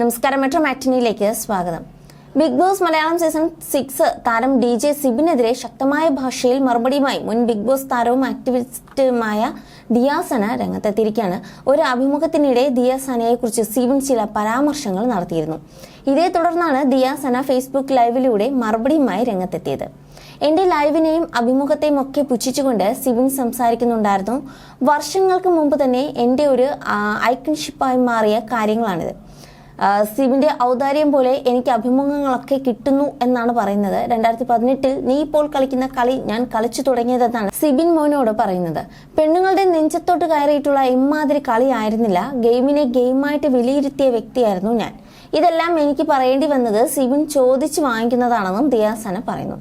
നമസ്കാരം മെട്രോ മാറ്റിനിയിലേക്ക് സ്വാഗതം. Big Boss Malayalam season six താരം ഡി ജെ സിബിനെതിരെ ശക്തമായ ഭാഷയിൽ മറുപടിയുമായി മുൻ ബിഗ് ബോസ് താരവും ആക്ടിവിസ്റ്റുമായ ദിയാസന രംഗത്തെത്തിയിരിക്കുകയാണ്. ഒരു അഭിമുഖത്തിനിടെ ദിയാസനയെക്കുറിച്ച് സിബിൻ ചില പരാമർശങ്ങൾ നടത്തിയിരുന്നു. ഇതേ തുടർന്നാണ് ദിയാസന ഫേസ്ബുക്ക് ലൈവിലൂടെ മറുപടിയുമായി രംഗത്തെത്തിയത്. എന്റെ ലൈവിനെയും അഭിമുഖത്തെയും ഒക്കെ പുച്ഛിച്ചുകൊണ്ട് സിബിൻ സംസാരിക്കുന്നുണ്ടായിരുന്നു. വർഷങ്ങൾക്ക് മുമ്പ് തന്നെ എന്റെ ഒരു ഐക്കൺഷിപ്പായി മാറിയ കാര്യങ്ങളാണിത്. സിബിന്റെ ഔദാര്യം പോലെ എനിക്ക് അഭിമുഖങ്ങളൊക്കെ കിട്ടുന്നു എന്നാണ് പറയുന്നത്. രണ്ടായിരത്തി പതിനെട്ടിൽ നീ ഇപ്പോൾ കളിക്കുന്ന കളി ഞാൻ കളിച്ചു തുടങ്ങിയതെന്നാണ് സിബിൻ മോനോട് പറയുന്നത്. പെണ്ണുങ്ങളുടെ നെഞ്ചത്തോട്ട് കയറിയിട്ടുള്ള ഇമ്മാതിരി കളിയായിരുന്നില്ല ഗെയിമിനെ ഗെയിമായിട്ട് വിലയിരുത്തിയ വ്യക്തിയായിരുന്നു ഞാൻ. ഇതെല്ലാം എനിക്ക് പറയേണ്ടി വന്നത് സിബിൻ ചോദിച്ചു വാങ്ങിക്കുന്നതാണെന്നും ദിയാസന പറയുന്നു.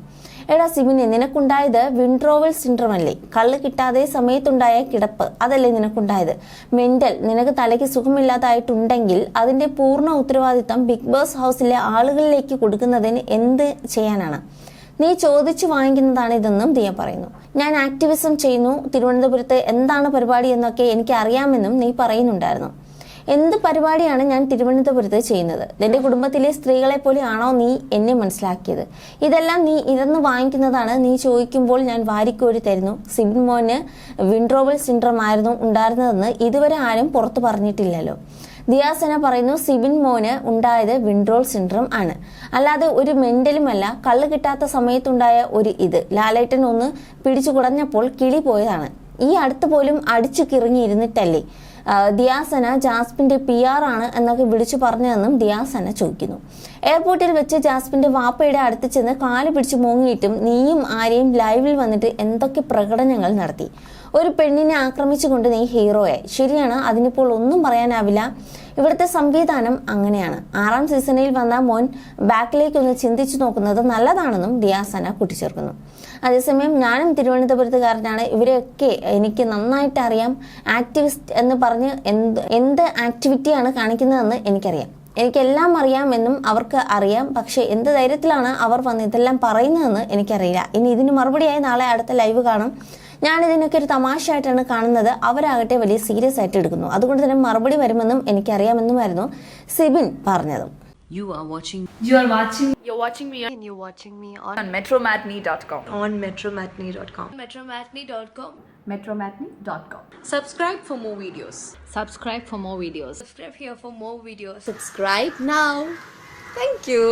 എടാ സിബിനെ നിനക്കുണ്ടായത് വിൻട്രോവൽ സിൻഡ്രോം അല്ലേ? കള്ള് കിട്ടാതെ സമയത്തുണ്ടായ കിടപ്പ് അതല്ലേ നിനക്കുണ്ടായത്? മെന്റൽ നിനക്ക് തലയ്ക്ക് സുഖമില്ലാതായിട്ടുണ്ടെങ്കിൽ അതിന്റെ പൂർണ ഉത്തരവാദിത്തം ബിഗ് ബോസ് ഹൗസിലെ ആളുകളിലേക്ക് കൊടുക്കുന്നതിന് എന്ത് ചെയ്യാനാണ്? നീ ചോദിച്ചു വാങ്ങിക്കുന്നതാണ് ഇതെന്നും ദിയ പറയുന്നു. ഞാൻ ആക്ടിവിസം ചെയ്യുന്നു തിരുവനന്തപുരത്ത് എന്താണ് പരിപാടി എന്നൊക്കെ എനിക്ക് അറിയാമെന്നും നീ പറയുന്നുണ്ടായിരുന്നു. എന്ത് പരിപാടിയാണ് ഞാൻ തിരുവനന്തപുരത്ത് ചെയ്യുന്നത്? നിന്റെ കുടുംബത്തിലെ സ്ത്രീകളെ പോലെയാണോ നീ എന്നെ മനസ്സിലാക്കിയത്? ഇതെല്ലാം നീ ഇതെന്ന് വാങ്ങിക്കുന്നതാണ് നീ ചോദിക്കുമ്പോൾ ഞാൻ വാരിക്കോരി തരുന്നു. സിബിൻമോന് വിൻഡ്രോവൽ സിൻഡ്രം ആയിരുന്നു ഉണ്ടായിരുന്നതെന്ന് ഇതുവരെ ആരും പുറത്തു പറഞ്ഞിട്ടില്ലല്ലോ. ദിയാസന പറയുന്നു സിബിൻ മോന് ഉണ്ടായത് വിൻഡ്രോൾ സിൻഡ്രം ആണ്. അല്ലാതെ ഒരു മെന്റലുമല്ല കള്ള് കിട്ടാത്ത സമയത്തുണ്ടായ ഒരു ഇത്. ലാലേട്ടൻ ഒന്ന് പിടിച്ചു കുടഞ്ഞപ്പോൾ കിളി പോയതാണ്. ഈ അടുത്ത് പോലും അടിച്ചു കിറങ്ങിയിരുന്നിട്ടല്ലേ? ദിയാസന ജാസ്മിന്റെ പി ആർ ആണ് എന്നൊക്കെ വിളിച്ചു പറഞ്ഞതെന്നും ദിയാസന ചോദിക്കുന്നു. എയർപോർട്ടിൽ വെച്ച് ജാസ്മിന്റെ വാപ്പയുടെ അടുത്ത് ചെന്ന് കാൽ പിടിച്ച് മൂങ്ങിയിട്ടും നീയും ആരെയും ലൈവിൽ വന്നിട്ട് എന്തൊക്കെ പ്രകടനങ്ങൾ നടത്തി. ഒരു പെണ്ണിനെ ആക്രമിച്ചുകൊണ്ട് നീ ഹീറോയായി ശരിയാണ് അതിനിപ്പോൾ ഒന്നും പറയാനാവില്ല. ഇവിടുത്തെ സംവിധാനം അങ്ങനെയാണ്. ആറാം സീസണിൽ വന്ന മോൻ ബാക്കിലേക്ക് ഒന്ന് ചിന്തിച്ചു നോക്കുന്നത് നല്ലതാണെന്നും ദിയാസന കൂട്ടിച്ചേർക്കുന്നു. അതേസമയം ഞാനും തിരുവനന്തപുരത്തുകാരനാണ്. ഇവരെയൊക്കെ എനിക്ക് നന്നായിട്ട് അറിയാം. ആക്ടിവിസ്റ്റ് എന്ന് പറഞ്ഞ് എന്ത് എന്ത് ആക്ടിവിറ്റിയാണ് കാണിക്കുന്നതെന്ന് എനിക്കറിയാം. എനിക്കെല്ലാം അറിയാമെന്നും അവർക്ക് അറിയാം. പക്ഷേ എന്ത് ധൈര്യത്തിലാണ് അവർ വന്ന് ഇതെല്ലാം പറയുന്നതെന്ന് എനിക്കറിയില്ല. ഇനി ഇതിന് മറുപടിയായി നാളെ അടുത്ത ലൈവ് കാണും. ഞാൻ ഇതിനൊക്കെ ഒരു തമാശയായിട്ടാണ് കാണുന്നത് അവരാകട്ടെ വലിയ സീരിയസ് ആയിട്ട് എടുക്കുന്നു അതുകൊണ്ട് തന്നെ മറുപടി വരുമെന്നും എനിക്കറിയാമെന്നുമായിരുന്നു സിബിൻ പറഞ്ഞത് You are watching You are watching You're watching me and you're watching me on, on metromatney.com. on metromatney.com. metromatney.com. metromatney.com. Subscribe for more videos. subscribe for more videos. Subscribe here for more videos. Subscribe now. Thank you.